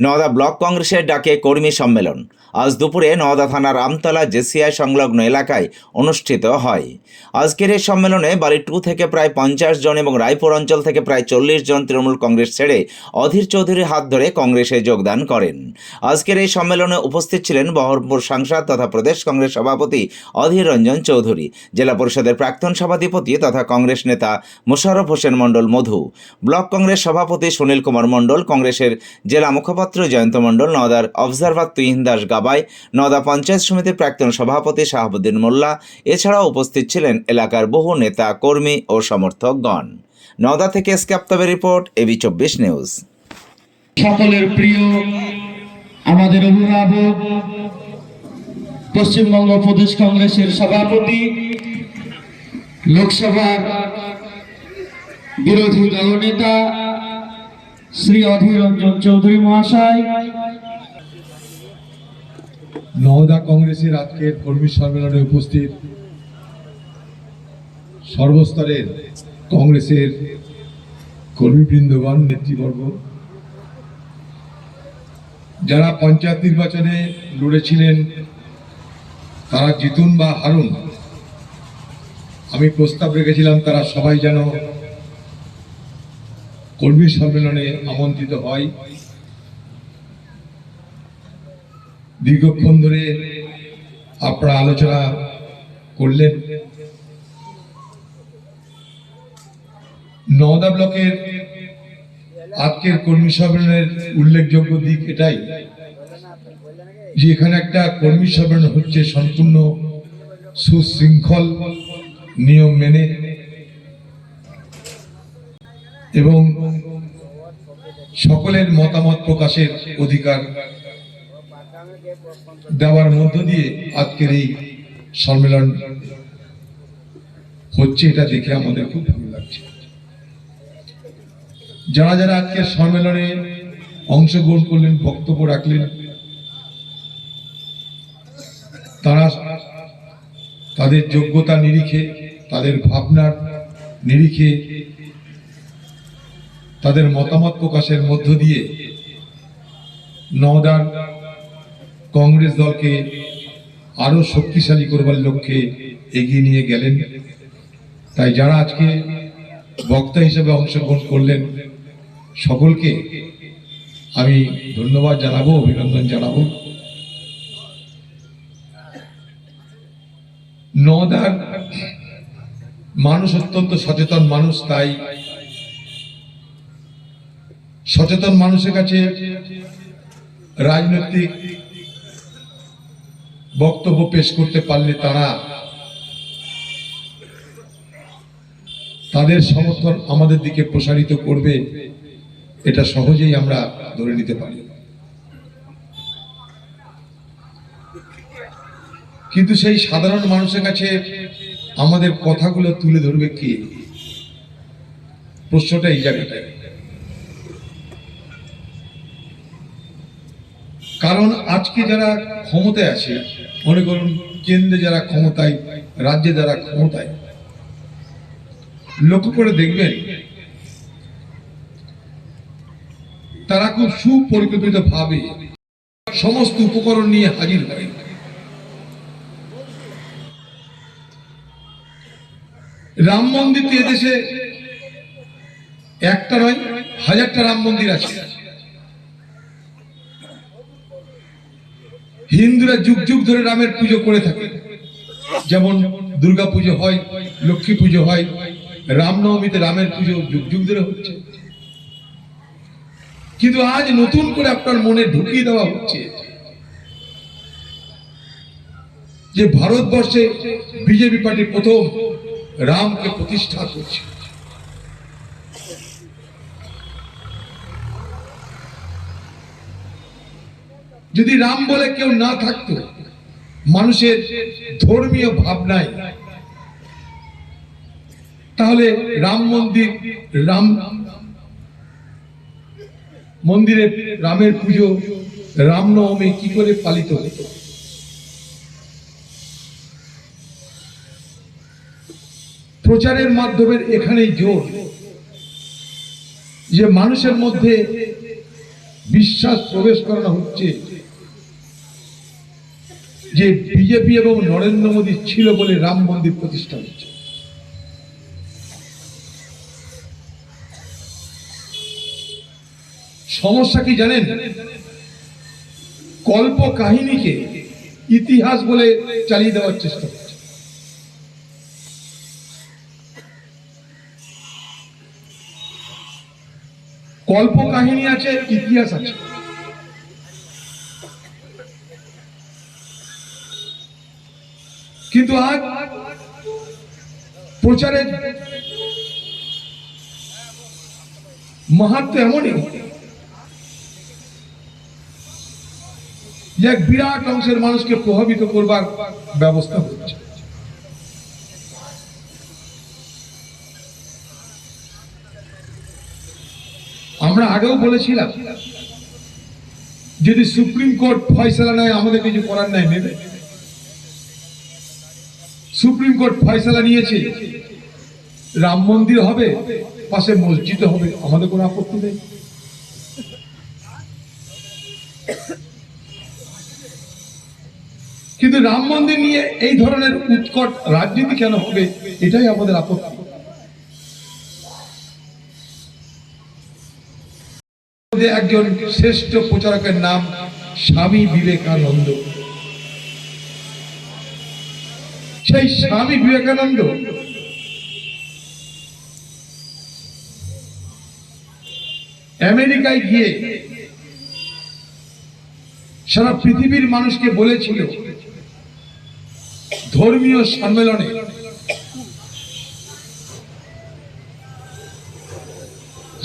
Nowda block কংগ্রেসের ডাকে কর্মী সম্মেলন। আজ দুপুরে নওদা থানার আমতলা জেসিআই সংলগ্ন এলাকায় অনুষ্ঠিত হয়। আজকের এই সম্মেলনে বাড়ি টু থেকে প্রায় পঞ্চাশ জন এবং রায়পুর অঞ্চল থেকে প্রায় চল্লিশ জন তৃণমূল কংগ্রেস ছেড়ে অধীর চৌধুরীর হাত ধরে কংগ্রেসে যোগদান করেন। আজকের এই সম্মেলনে উপস্থিত ছিলেন বহরমপুর সাংসদ তথা প্রদেশ কংগ্রেস সভাপতি অধীর রঞ্জন চৌধুরী, জেলা পরিষদের প্রাক্তন সভাধিপতি তথা কংগ্রেস নেতা মোশাররফ হোসেন মণ্ডল মধু, ব্লক কংগ্রেস সভাপতি সুনীল কুমার মণ্ডল, কংগ্রেসের জেলা মুখপাত্র জয়ন্ত মণ্ডল, নওদার অবজারভার তুহিন দাস গাবাই, নওদা পঞ্চায়েত সমিতির প্রাক্তন সভাপতি শাহাবুদ্দিন মোল্লা, এছাড়াও উপস্থিত ছিলেন এলাকার বহু নেতা, কর্মী ও সমর্থকগণ। নওদা থেকে স্ক্যাপ্তবের রিপোর্ট এবি চব্বিশ নিউজ। সকলের প্রিয়, আমাদের অভিভাবক, পশ্চিমবঙ্গ প্রদেশ কংগ্রেসের সভাপতি, লোকসভার বিরোধী দলনেতা শ্রী অধীর রঞ্জন চৌধুরী মহাশয়। নওদা কংগ্রেসের আজকের কর্মী সম্মেলনে উপস্থিত সর্বস্তরের কংগ্রেসের কর্মীবৃন্দগণ, নেতৃবর্গ, যারা পঞ্চায়েত নির্বাচনে লড়েছিলেন, তারা জিতুন বা হারুন, আমি প্রস্তাব রেখেছিলাম, তারা সবাই যেন কর্মী সম্মেলনে আমন্ত্রিত হয়। দীর্ঘক্ষণ ধরে আপনারা আলোচনা করলেন। নওদা ব্লকের আজকের কর্মী সম্মেলনের উল্লেখযোগ্য দিক এটাই যে এখানে একটা কর্মী সম্মেলন হচ্ছে সম্পূর্ণ সুশৃঙ্খল নিয়ম মেনে এবং সকলের মতামত প্রকাশের অধিকার দেওয়ার মধ্য দিয়ে আজকের এই সম্মেলন হচ্ছে, এটা দেখে আমাদের খুব ভালো লাগছে। যারা যারা আজকের সম্মেলনে অংশগ্রহণ করলেন, বক্তব্য রাখলেন, তারা তাদের যোগ্যতা নিরিখে, তাদের ভাবনার নিরিখে তাদের মতামত প্রকাশের মধ্য দিয়ে নওদার কংগ্রেস দলকে আরও শক্তিশালী করবার লক্ষ্যে এগিয়ে নিয়ে গেলেন। তাই যারা আজকে বক্তা হিসেবে অংশগ্রহণ করলেন, সকলকে আমি ধন্যবাদ জানাব, অভিনন্দন জানাব। নদার মানুষ অত্যন্ত সচেতন মানুষ, তাই সচেতন মানুষের কাছে রাজনৈতিক বক্তব্য পেশ করতে পারলে তারা তাদের সমর্থন আমাদের দিকে প্রসারিত করবে, এটা সহজেই আমরা ধরে নিতে পারি। কিন্তু সেই সাধারণ মানুষের কাছে আমাদের কথাগুলো তুলে ধরবে কে? প্রশ্নটা এই জায়গাটায়। আজকে যারা ক্ষমতায় আছে, মনে করুন, কেন্দ্রে যারা ক্ষমতায়, রাজ্যে যারা ক্ষমতায়, লক্ষ্য করে দেখবেন, তারা খুব সুপরিকল্পিত ভাবে সমস্ত উপকরণ নিয়ে হাজির হয়। রাম মন্দির তো এদেশে একটা নয়, হাজারটা রাম মন্দির আছে। হিন্দুরা যুগ যুগ ধরে রামের পুজো করে থাকে। যেমন দুর্গা পুজো হয় লক্ষ্মী পুজো হয়, রামনবমীতে রামের পুজো যুগ যুগ ধরে হচ্ছে। কিন্তু আজ নতুন করে আপনার মনে ঢুকিয়ে দেওয়া হচ্ছে যে ভারতবর্ষে বিজেপি পার্টি প্রথম রামকে প্রতিষ্ঠা করছে। যদি রাম বলে কেউ না থাকতো, মানুষের ধর্মীয় ভাবনায়, তাহলে রাম মন্দির, রাম মন্দিরে রামের পুজো রামনবমী কি করে পালিত হতো? প্রচারের মাধ্যমের এখানেই জোর যে মানুষের মধ্যে বিশ্বাস প্রবেশ করানো হচ্ছে। যে বিজেপি এবং নরেন্দ্র মোদী ছিল বলে রাম মন্দির প্রতিষ্ঠা হচ্ছে সমস্যা কি জানেন? কল্প কাহিনীকে ইতিহাস বলে চালিয়ে দেওয়ার চেষ্টা করছে কল্প কাহিনী আছে, ইতিহাস আছে। কিন্তু আজ প্রচারের মাহাত্ম এমনই যে এক বিরাট অংশের মানুষকে প্রভাবিত করবার ব্যবস্থা হচ্ছে। আমরা আগেও বলেছিলাম, যদি সুপ্রিম কোর্ট ফয়সালা নেয় আমাদের কিছু করার নাই নেবে। সুপ্রিম কোর্ট ফয়সালা নিয়েছে। রাম মন্দির হবে, পাশে মসজিদ হবে, আমাদের কোনো আপত্তি নেই। কিন্তু রাম মন্দির নিয়ে এই ধরনের উৎকট রাজনীতি কেন হবে, এটাই আমাদের আপত্তি। একজন শ্রেষ্ঠ প্রচারকের নাম স্বামী বিবেকানন্দ। সেই স্বামী বিবেকানন্দ। আমেরিকায় গিয়ে সারা পৃথিবীর মানুষকে বলেছিল, ধর্মীয় সম্মেলনে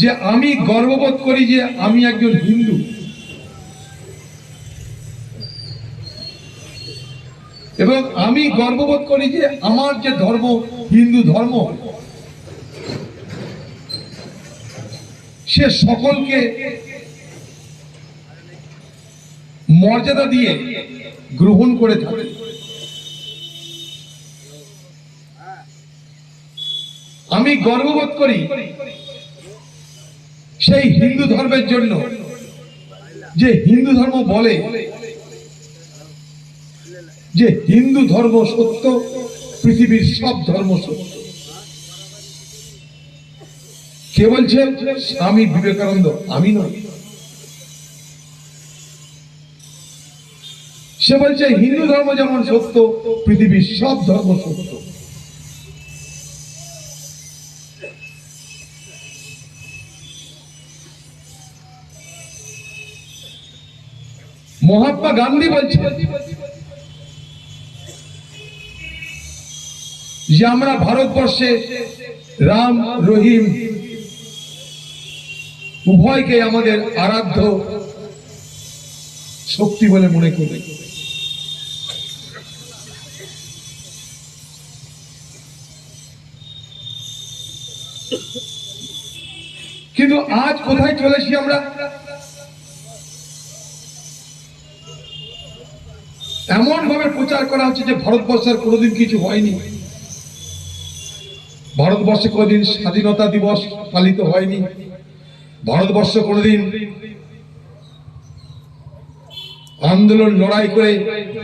যে আমি গর্ববোধ করি যে আমি একজন হিন্দু এবং আমি গর্ববোধ করি যে আমার যে ধর্ম, হিন্দু ধর্ম, সে সকলকে মর্যাদা দিয়ে গ্রহণ করে থাকে। আমি গর্ববোধ করি সেই হিন্দু ধর্মের জন্য যে হিন্দু ধর্ম বলে যে হিন্দু ধর্ম সত্য, পৃথিবীর সব ধর্ম সত্য। কে বলছে? স্বামী বিবেকানন্দ। আমি নয় সে বলছে, হিন্দু ধর্ম যেমন সত্য, পৃথিবীর সব ধর্ম সত্য। মহাত্মা গান্ধী বলছে যে আমরা ভারতবর্ষে রাম, রহিম উভয়কে আমাদের আরাধ্য শক্তি বলে মনে করি। কিন্তু আজ কোথায় চলেছি আমরা? এমন ভাবে প্রচার করা হচ্ছে যে ভারতবর্ষের কোনোদিন কিছু হয়নি। ভারতবর্ষে কোনোদিন স্বাধীনতা দিবস পালিত হয়নি। ভারতবর্ষ কোনোদিন আন্দোলন লড়াই করে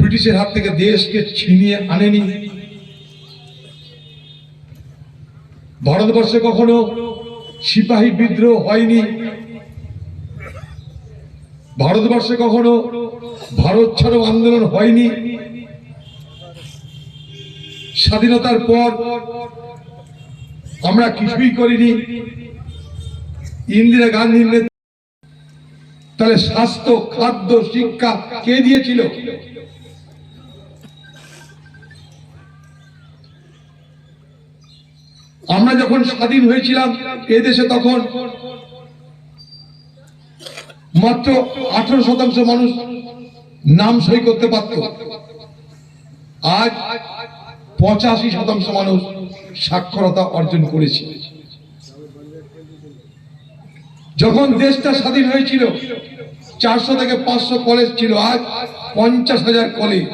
ব্রিটিশের হাত থেকে দেশকে ছিনিয়ে আনেনি। ভারতবর্ষে কখনো সিপাহী বিদ্রোহ হয়নি। ভারতবর্ষে কখনো ভারত ছাড়ো আন্দোলন হয়নি। স্বাধীনতার পর আমরা কিছুই করিনি। ইন্দিরা গান্ধীর তাহলে স্বাস্থ্য, খাদ্য, শিক্ষা কে দিয়েছিল? আমরা যখন স্বাধীন হয়েছিলাম এদেশে তখন মাত্র আঠারো শতাংশ মানুষ নাম সই করতে পারত। আজ পঁচাশি শতাংশ মানুষ সাক্ষরতা অর্জন করেছে। যখন দেশটা স্বাধীন হয়েছিল, চারশো থেকে পাঁচশো কলেজ ছিল, আজ পঞ্চাশ হাজার কলেজ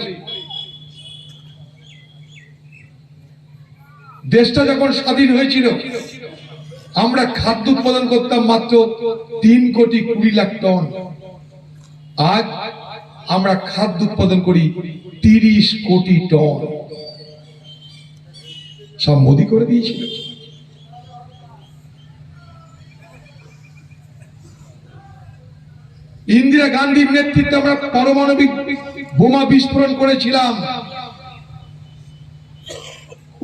দেশটা যখন স্বাধীন হয়েছিল, আমরা খাদ্য উৎপাদন করতাম মাত্র তিন কোটি কুড়ি লাখ টন। আজ আমরা খাদ্য উৎপাদন করি তিরিশ কোটি টন। সব মোদি করে দিয়েছিল। ইন্দিরা গান্ধীর নেতৃত্বে আমরা পারমাণবিক বোমা বিস্ফোরণ করেছিলাম।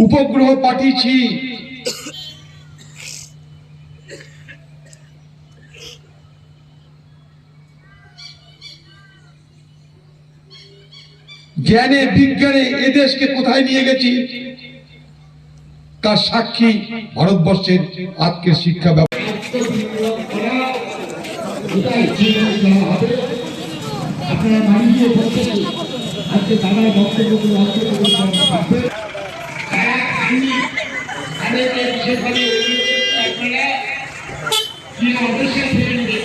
উপগ্রহ পাঠিয়েছি। জ্ঞানে বিজ্ঞানে এদেশকে কোথায় নিয়ে গেছি? তার সাক্ষী ভারতবর্ষের আজকের শিক্ষা ব্যবস্থা আপনারা মাননীয় প্রত্যেকে আজকে দাদার বক্তব্যগুলো অংশ করে আমাদেরকে বিশেষভাবে আপনারা কি অবশ্যই ফিরে নেবেন